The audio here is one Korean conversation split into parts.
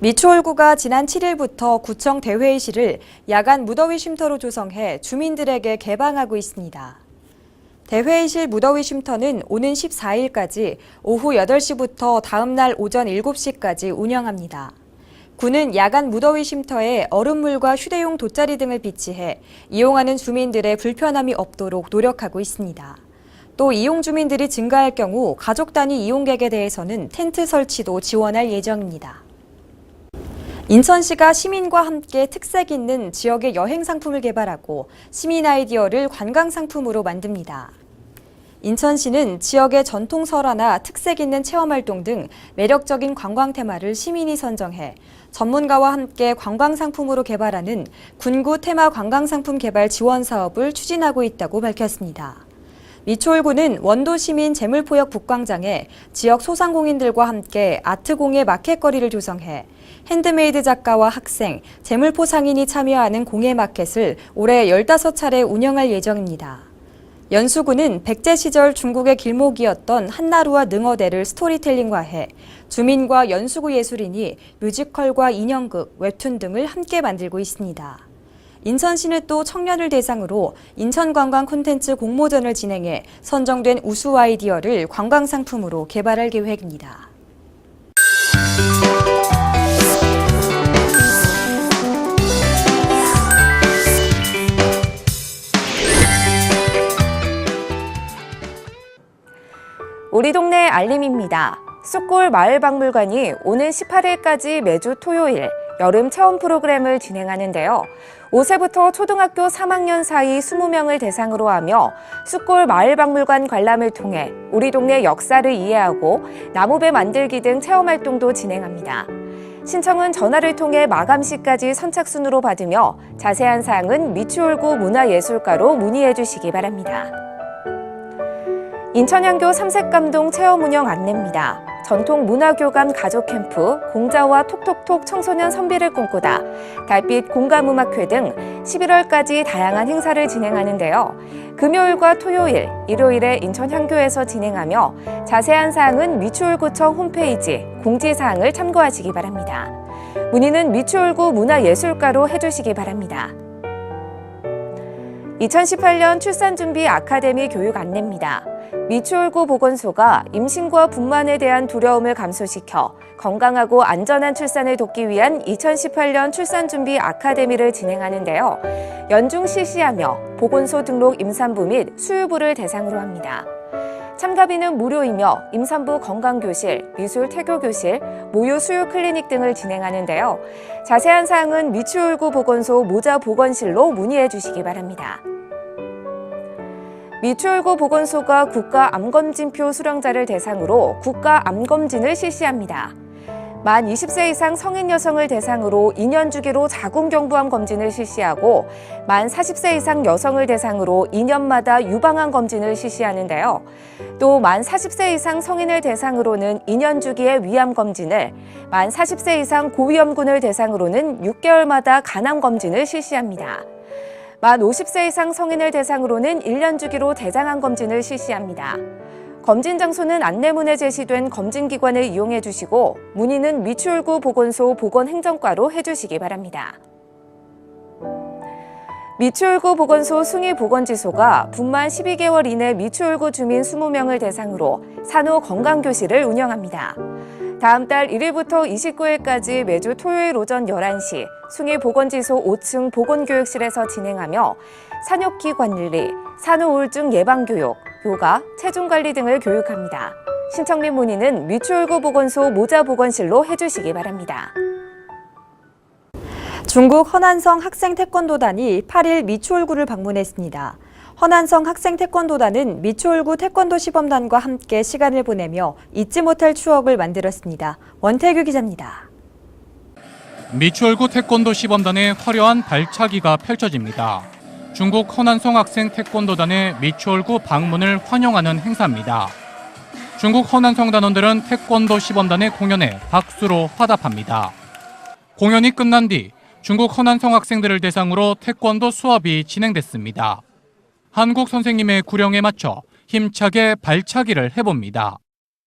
미추홀구가 지난 7일부터 구청 대회의실을 야간 무더위 쉼터로 조성해 주민들에게 개방하고 있습니다. 대회의실 무더위 쉼터는 오는 14일까지 오후 8시부터 다음 날 오전 7시까지 운영합니다. 구는 야간 무더위 쉼터에 얼음물과 휴대용 돗자리 등을 비치해 이용하는 주민들의 불편함이 없도록 노력하고 있습니다. 또 이용 주민들이 증가할 경우 가족 단위 이용객에 대해서는 텐트 설치도 지원할 예정입니다. 인천시가 시민과 함께 특색 있는 지역의 여행 상품을 개발하고 시민 아이디어를 관광 상품으로 만듭니다. 인천시는 지역의 전통 설화나 특색 있는 체험 활동 등 매력적인 관광 테마를 시민이 선정해 전문가와 함께 관광 상품으로 개발하는 군구 테마 관광 상품 개발 지원 사업을 추진하고 있다고 밝혔습니다. 미추홀구는 원도 시민 재물포역 북광장에 지역 소상공인들과 함께 아트공예 마켓거리를 조성해 핸드메이드 작가와 학생, 재물포 상인이 참여하는 공예 마켓을 올해 15차례 운영할 예정입니다. 연수구는 백제 시절 중국의 길목이었던 한나루와 능어대를 스토리텔링화해 주민과 연수구 예술인이 뮤지컬과 인형극, 웹툰 등을 함께 만들고 있습니다. 인천시는 또 청년을 대상으로 인천관광 콘텐츠 공모전을 진행해 선정된 우수 아이디어를 관광 상품으로 개발할 계획입니다. 우리 동네 알림입니다. 쑥골 마을박물관이 오는 18일까지 매주 토요일 여름 체험 프로그램을 진행하는데요. 5세부터 초등학교 3학년 사이 20명을 대상으로 하며 쑥골 마을박물관 관람을 통해 우리 동네 역사를 이해하고 나무배 만들기 등 체험 활동도 진행합니다. 신청은 전화를 통해 마감 시까지 선착순으로 받으며 자세한 사항은 미추홀구 문화예술가로 문의해 주시기 바랍니다. 인천향교 삼색감동 체험 운영 안내입니다. 전통 문화교감 가족 캠프, 공자와 톡톡톡 청소년 선비를 꿈꾸다, 달빛 공감음악회 등 11월까지 다양한 행사를 진행하는데요. 금요일과 토요일, 일요일에 인천향교에서 진행하며 자세한 사항은 미추홀구청 홈페이지 공지사항을 참고하시기 바랍니다. 문의는 미추홀구 문화예술가로 해주시기 바랍니다. 2018년 출산준비 아카데미 교육 안내입니다. 미추홀구 보건소가 임신과 분만에 대한 두려움을 감소시켜 건강하고 안전한 출산을 돕기 위한 2018년 출산준비 아카데미를 진행하는데요. 연중 실시하며 보건소 등록 임산부 및 수유부를 대상으로 합니다. 참가비는 무료이며 임산부 건강교실, 미술 태교교실, 모유 수유 클리닉 등을 진행하는데요. 자세한 사항은 미추홀구 보건소 모자 보건실로 문의해 주시기 바랍니다. 미추홀구 보건소가 국가 암검진표 수령자를 대상으로 국가 암검진을 실시합니다. 만 20세 이상 성인 여성을 대상으로 2년 주기로 자궁경부암 검진을 실시하고 만 40세 이상 여성을 대상으로 2년마다 유방암 검진을 실시하는데요. 또 만 40세 이상 성인을 대상으로는 2년 주기의 위암 검진을, 만 40세 이상 고위험군을 대상으로는 6개월마다 간암 검진을 실시합니다. 만 50세 이상 성인을 대상으로는 1년 주기로 대장암 검진을 실시합니다. 검진 장소는 안내문에 제시된 검진기관을 이용해 주시고 문의는 미추홀구 보건소 보건행정과로 해주시기 바랍니다. 미추홀구 보건소 숭이 보건지소가 분만 12개월 이내 미추홀구 주민 20명을 대상으로 산후 건강교실을 운영합니다. 다음 달 1일부터 29일까지 매주 토요일 오전 11시 숭이 보건지소 5층 보건교육실에서 진행하며 산욕기 관리, 산후 우울증 예방 교육, 요가, 체중 관리 등을 교육합니다. 신청 및 문의는 미추홀구 보건소 모자 보건실로 해주시기 바랍니다. 중국 허난성 학생 태권도단이 8일 미추홀구를 방문했습니다. 허난성 학생 태권도단은 미추홀구 태권도 시범단과 함께 시간을 보내며 잊지 못할 추억을 만들었습니다. 원태규 기자입니다. 미추홀구 태권도 시범단의 화려한 발차기가 펼쳐집니다. 중국 허난성 학생 태권도단의 미추홀구 방문을 환영하는 행사입니다. 중국 허난성 단원들은 태권도 시범단의 공연에 박수로 화답합니다. 공연이 끝난 뒤 중국 허난성 학생들을 대상으로 태권도 수업이 진행됐습니다. 한국 선생님의 구령에 맞춰 힘차게 발차기를 해봅니다.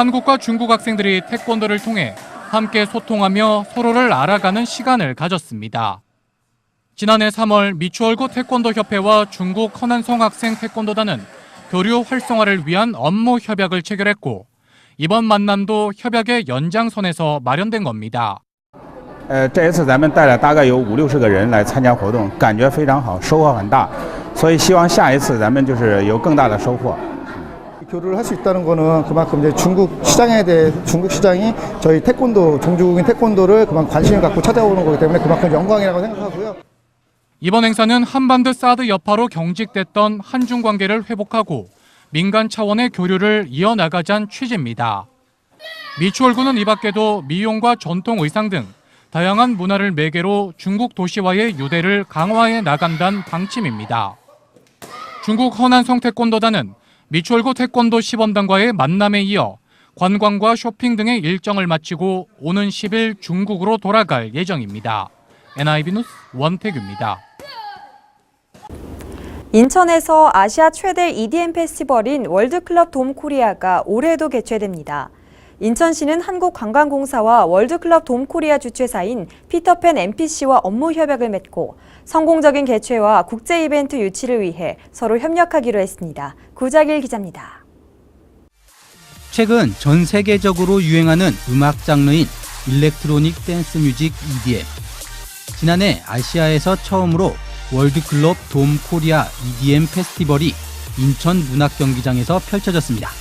한국과 중국 학생들이 태권도를 통해 함께 소통하며 서로를 알아가는 시간을 가졌습니다. 지난해 3월 미추홀구 태권도 협회와 중국 허난성 학생 태권도단은 교류 활성화를 위한 업무 협약을 체결했고 이번 만남도 협약의 연장선에서 마련된 겁니다. 呃，这一次咱们带了大概有五六十个人来参加活动，感觉非常好，收获很大，所以希望下一次咱们就是有更大的收获。 교류를 할 수 있다는 거는 그만큼 이제 중국 시장에 대해 중국 시장이 저희 태권도 종주국인 태권도를 그만 관심을 갖고 찾아오는 거기 때문에 그만큼 영광이라고 생각하고요. 이번 행사는 한반도 사드 여파로 경직됐던 한중 관계를 회복하고 민간 차원의 교류를 이어나가자는 취지입니다. 미추홀구는 이 밖에도 미용과 전통 의상 등 다양한 문화를 매개로 중국 도시와의 유대를 강화해 나간다는 방침입니다. 중국 허난성 태권도단은 미추홀구 태권도 시범단과의 만남에 이어 관광과 쇼핑 등의 일정을 마치고 오는 10일 중국으로 돌아갈 예정입니다. NIB 뉴스 원태규입니다. 인천에서 아시아 최대 EDM 페스티벌인 월드클럽 돔 코리아가 올해도 개최됩니다. 인천시는 한국관광공사와 월드클럽 돔 코리아 주최사인 피터팬 MPC와 업무 협약을 맺고 성공적인 개최와 국제 이벤트 유치를 위해 서로 협력하기로 했습니다. 구자길 기자입니다. 최근 전 세계적으로 유행하는 음악 장르인 일렉트로닉 댄스 뮤직 EDM. 지난해 아시아에서 처음으로 월드클럽 돔 코리아 EDM 페스티벌이 인천 문학경기장에서 펼쳐졌습니다.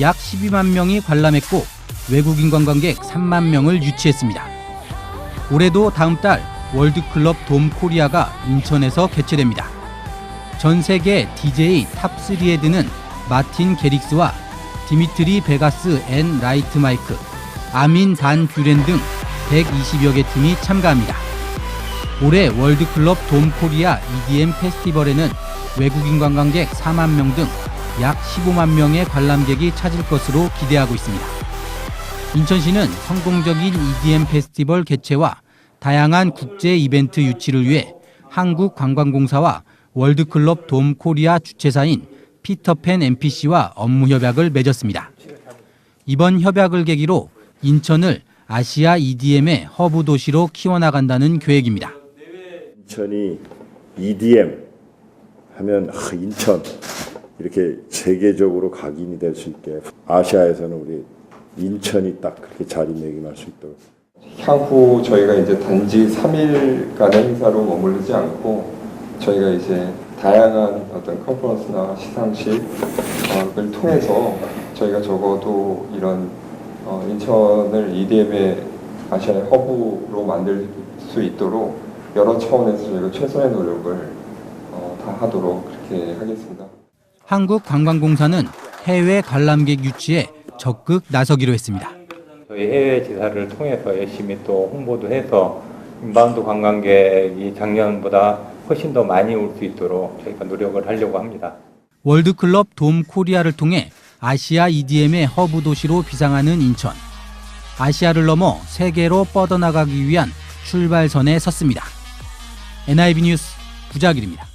약 12만 명이 관람했고 외국인 관광객 3만 명을 유치했습니다. 올해도 다음 달 월드클럽 돔 코리아가 인천에서 개최됩니다. 전 세계 DJ 탑3에 드는 마틴 게릭스와 디미트리 베가스 앤 라이트 마이크, 아민 반 뷰렌 등 120여 개 팀이 참가합니다. 올해 월드클럽 돔 코리아 EDM 페스티벌에는 외국인 관광객 4만 명 등 약 15만 명의 관람객이 찾을 것으로 기대하고 있습니다. 인천시는 성공적인 EDM 페스티벌 개최와 다양한 국제 이벤트 유치를 위해 한국관광공사와 월드클럽 돔 코리아 주최사인 피터팬 MPC와 업무 협약을 맺었습니다. 이번 협약을 계기로 인천을 아시아 EDM의 허브 도시로 키워나간다는 계획입니다. 인천이 EDM 하면 아, 인천 이렇게 세계적으로 각인이 될 수 있게 아시아에서는 우리 인천이 딱 그렇게 자리매김할 수 있도록 향후 저희가 이제 단지 3일간의 행사로 머무르지 않고 저희가 이제 다양한 어떤 컨퍼런스나 시상식을 통해서 저희가 적어도 이런 어, 인천을 EDM의 아시아의 허브로 만들 수 있도록 여러 차원에서 저희가 최선의 노력을 어, 다 하도록 그렇게 하겠습니다. 한국관광공사는 해외 관람객 유치에 적극 나서기로 했습니다. 저희 해외 지사를 통해서 열심히 또 홍보도 해서 인바운드 관광객이 작년보다 훨씬 더 많이 올 수 있도록 저희가 노력을 하려고 합니다. 월드클럽 돔 코리아를 통해 아시아 EDM의 허브 도시로 비상하는 인천. 아시아를 넘어 세계로 뻗어나가기 위한 출발선에 섰습니다. NIB 뉴스 부자길입니다.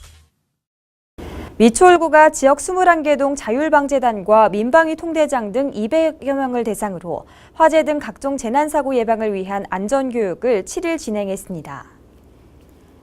미추홀구가 지역 21개 동 자율방재단과 민방위 통대장 등 200여 명을 대상으로 화재 등 각종 재난사고 예방을 위한 안전교육을 7일 진행했습니다.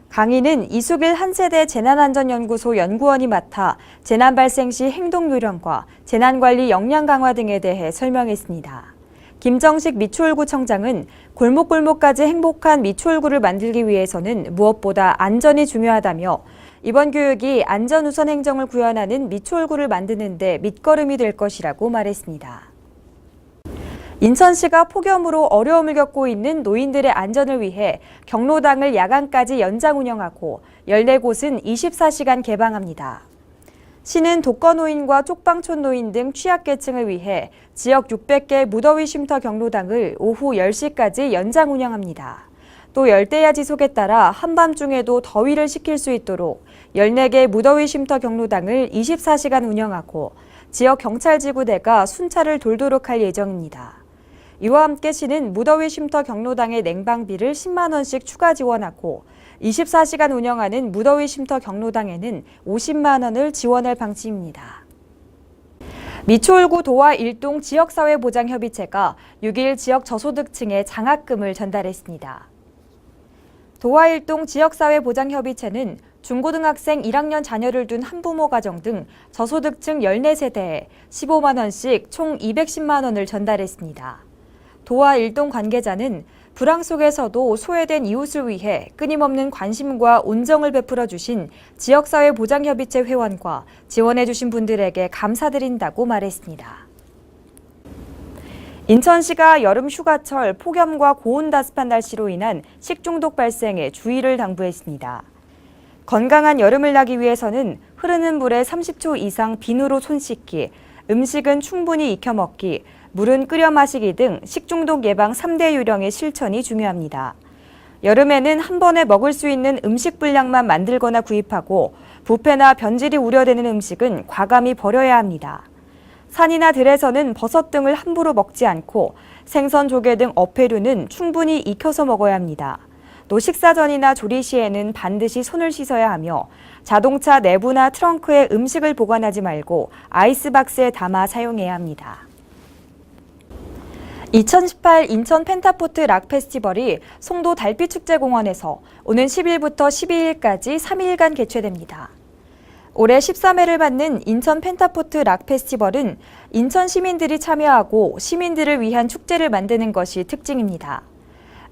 강의는 이수길 한세대 재난안전연구소 연구원이 맡아 재난 발생 시 행동 요령과 재난관리 역량 강화 등에 대해 설명했습니다. 김정식 미추홀구청장은 골목골목까지 행복한 미추홀구를 만들기 위해서는 무엇보다 안전이 중요하다며 이번 교육이 안전 우선 행정을 구현하는 미추홀구를 만드는 데 밑거름이 될 것이라고 말했습니다. 인천시가 폭염으로 어려움을 겪고 있는 노인들의 안전을 위해 경로당을 야간까지 연장 운영하고 14곳은 24시간 개방합니다. 시는 독거노인과 쪽방촌 노인 등 취약계층을 위해 지역 600개 무더위 쉼터 경로당을 오후 10시까지 연장 운영합니다. 또 열대야 지속에 따라 한밤중에도 더위를 식힐 수 있도록 14개 무더위 쉼터 경로당을 24시간 운영하고 지역 경찰지구대가 순찰을 돌도록 할 예정입니다. 이와 함께 시는 무더위 쉼터 경로당의 냉방비를 10만 원씩 추가 지원하고 24시간 운영하는 무더위 쉼터 경로당에는 50만 원을 지원할 방침입니다. 미추홀구 도화 일동 지역사회보장협의체가 6일 지역 저소득층에 장학금을 전달했습니다. 도화 일동 지역사회보장협의체는 중고등학생 1학년 자녀를 둔 한부모 가정 등 저소득층 14세대에 15만 원씩 총 210만 원을 전달했습니다. 도화 일동 관계자는 불황 속에서도 소외된 이웃을 위해 끊임없는 관심과 온정을 베풀어 주신 지역사회 보장협의체 회원과 지원해 주신 분들에게 감사드린다고 말했습니다. 인천시가 여름 휴가철 폭염과 고온다습한 날씨로 인한 식중독 발생에 주의를 당부했습니다. 건강한 여름을 나기 위해서는 흐르는 물에 30초 이상 비누로 손 씻기, 음식은 충분히 익혀 먹기, 물은 끓여 마시기 등 식중독 예방 3대 요령의 실천이 중요합니다. 여름에는 한 번에 먹을 수 있는 음식 분량만 만들거나 구입하고 부패나 변질이 우려되는 음식은 과감히 버려야 합니다. 산이나 들에서는 버섯 등을 함부로 먹지 않고 생선, 조개 등 어패류는 충분히 익혀서 먹어야 합니다. 또 식사 전이나 조리 시에는 반드시 손을 씻어야 하며 자동차 내부나 트렁크에 음식을 보관하지 말고 아이스박스에 담아 사용해야 합니다. 2018 인천 펜타포트 락 페스티벌이 송도 달빛축제공원에서 오는 10일부터 12일까지 3일간 개최됩니다. 올해 13회를 맞는 인천 펜타포트 락 페스티벌은 인천 시민들이 참여하고 시민들을 위한 축제를 만드는 것이 특징입니다.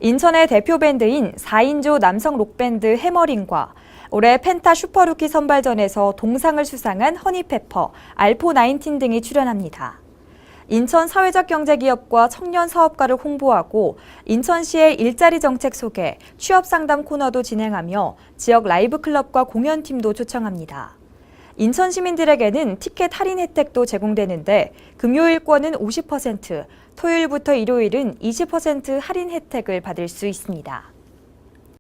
인천의 대표 밴드인 4인조 남성 록밴드 해머링과 올해 펜타 슈퍼루키 선발전에서 동상을 수상한 허니페퍼, 알포 나인틴 등이 출연합니다. 인천 사회적 경제기업과 청년 사업가를 홍보하고 인천시의 일자리 정책 소개, 취업 상담 코너도 진행하며 지역 라이브 클럽과 공연팀도 초청합니다. 인천 시민들에게는 티켓 할인 혜택도 제공되는데 금요일권은 50%, 토요일부터 일요일은 20% 할인 혜택을 받을 수 있습니다.